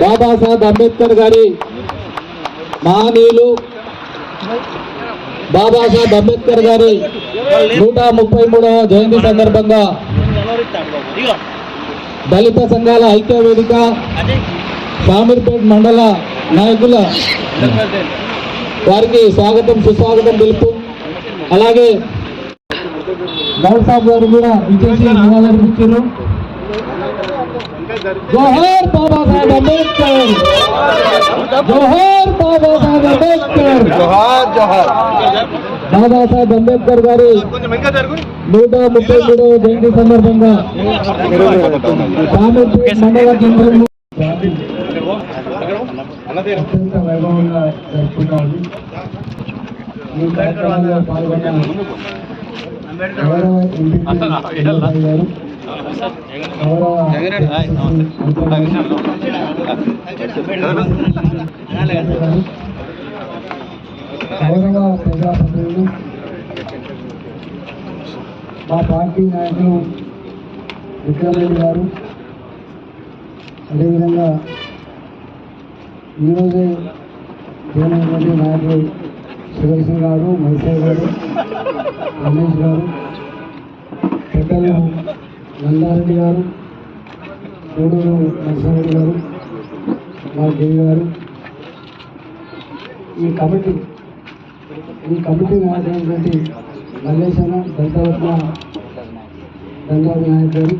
బాబాసాహెబ్ అంబేద్కర్ గారి మహనీయులు బాబాసాహెబ్ అంబేద్కర్ గారి నూట ముప్పై మూడవ జయంతి సందర్భంగా దళిత సంఘాల ఐక్య వేదిక షామీర్పేట్ మండల నాయకుల వారికి స్వాగతం సుస్వాగతం తెలుపు అలాగే గౌడ్ గారు కూడా విజేసి నివాళులర్పించారు జోహార్ బాబాసాహెబ్ అంబేద్కర్ జోహార్ బాబాసాహెబ్ అంబేద్కర్ జోహార్ జోహార్ బాబాసాహెబ్ అంబేద్కర్ గారి నూట ముప్పై మూడవ జయంతి సందర్భంగా షామీర్పేట్ మండల కేంద్రంలో అత్యంత వైభవంగా జరుపుకుంటాము ఈ కార్యక్రమంలో పాల్గొన్న గౌరవ ఎంపీ గారు గౌరవ ప్రజాప్రతినిధులు మా పార్టీ నాయకులు విక్రమరెడ్డి గారు అదేవిధంగా ఈరోజే జగన్మోహన్ నాయకులు సుదర్శన్ గారు మైసయ్య గారు రమేష్ గారు పెద్దలు నందారెడ్డి గారు కోడూరు నరసింహారెడ్డి గారు మా దేవి గారు. ఈ కమిటీ ఈ కమిటీ నాయకులైనటువంటి మల్లేశ్వర దంతరత్న దండాది నాయక్ గారు.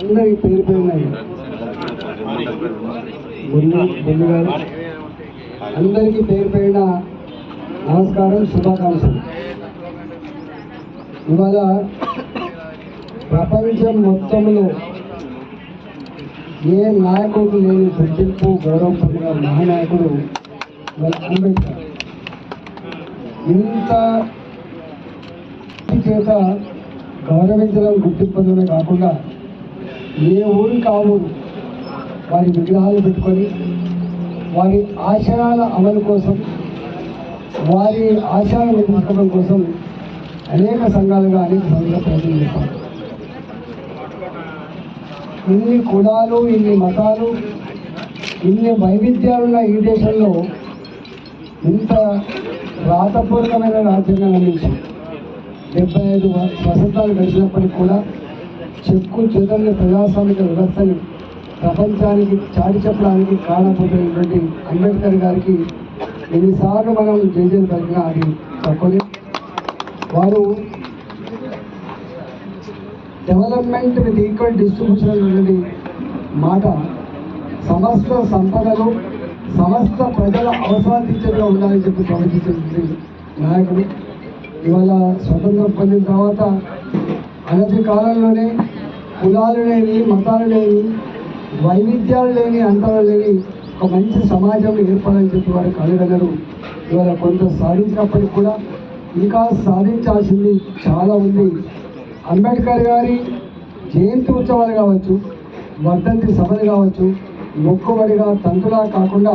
అందరికీ పేరు పేరున్నాయి బొల్లు బొల్లు గారు. అందరికీ పేరు పైన నమస్కారం శుభాకాంక్షలు. ఇవాళ ప్రపంచం మొత్తంలో ఏ నాయకుడు లేని గుర్తింపు గౌరవం పొందిన మహానాయకుడు అంబేద్కర్. ఇంత చేత గౌరవించడం గుర్తింపడమే కాకుండా ఏ ఊరి కావు వారి విగ్రహాలు పెట్టుకొని వారి ఆశయాల అమలు కోసం వారి ఆశయాలను నిర్మించడం కోసం అనేక సంఘాలుగా అనేక సంఘాలు ప్రయత్నం చేశారు ఇన్ని కులాలు ఇన్ని మతాలు ఇన్ని వైవిధ్యాలున్న ఈ దేశంలో ఇంత రాతపూర్వకమైన రాజ్యాంగం అందించింది డెబ్బై ఐదు వ- వసంతాలు గడిచినప్పటికీ కూడా చెక్కు చెదల్ని ప్రజాస్వామిక వ్యవస్థని ప్రపంచానికి చాటి చెప్పడానికి కారణపోతున్నటువంటి అంబేద్కర్ గారికి ఎన్నిసార్లు మనం జయజయం కలిగిన అది తక్కువనే. వారు డెవలప్మెంట్ విత్ ఈక్వల్ డిస్ట్రిబ్యూషన్ అనేది మాట. సమస్త సంపదలు సమస్త ప్రజల అవసరాలు తీర్చేలా ఉండాలని చెప్పి ప్రవచించినటువంటి నాయకుడు. ఇవాళ స్వతంత్రం పొందిన తర్వాత అనతి కాలంలోనే కులాలు లేని మతాలు లేని వైవిధ్యాలు లేని అంతరాలు లేని ఒక మంచి సమాజం ఏర్పడాలని చెప్పి వారు కలగలరు ఇవాళ కొంత సాధించినప్పటికి కూడా ఇంకా సాధించాల్సింది చాలా ఉంది. అంబేద్కర్ గారి జయంతి ఉత్సవాలు కావచ్చు వర్ధంతి సభలు కావచ్చు మొక్కుబడిగా తంతులా కాకుండా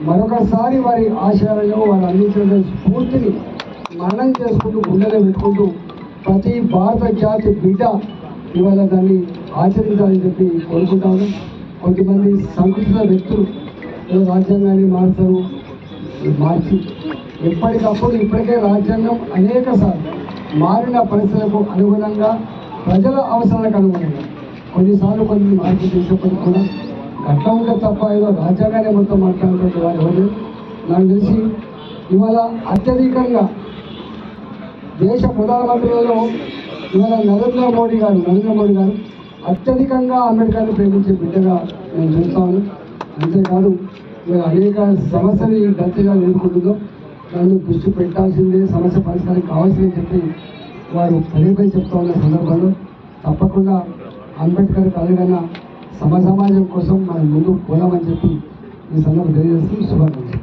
మరొకసారి వారి ఆశయాలను వారు అందించిన స్ఫూర్తిని మరణం చేసుకుంటూ గుండెలో పెట్టుకుంటూ ప్రతి భారత జాతి బిడ్డ ఇవాళ దాన్ని ఆచరించాలని చెప్పి కోరుకుంటాను కొంతమంది సంకుచిత వ్యక్తులు రాజ్యాంగాన్ని మారుతారు మార్చి ఎప్పటికప్పుడు ఇప్పటికే రాజ్యాంగం అనేక సార్లు మారిన పరిస్థితులకు అనుగుణంగా ప్రజల అవసరాలకు అనుగుణంగా కొన్నిసార్లు కొన్ని మార్పు చేసేప్పటికి కూడా అట్లా ఉంటే తప్ప ఏదో రాజ్యాంగానే మొత్తం మాట్లాడుతుంటే వారు ఎవరు నాకు తెలిసి ఇవాళ అత్యధికంగా దేశ ప్రధానమంత్రులలో ఇవాళ నరేంద్ర మోడీ గారు నరేంద్ర మోడీ గారు అత్యధికంగా అంబేద్కర్ని ప్రేమించే బిడ్డగా నేను చూస్తాను. అంతేకాదు అనేక సమస్యలు ఈ గతిగా ఎదుర్కొంటుందో దాన్ని దృష్టి పెట్టాల్సిందే సమస్య పరిష్కారం కావాల్సిందని చెప్పి వారు పదే పదే చెప్తా ఉన్న సందర్భంలో తప్పకుండా అంబేద్కర్ కలగన సమ సమాజం కోసం మనం ముందు పోదామని చెప్పి ఈ సందర్భం తెలియజేస్తూ శుభాకాంక్షలు.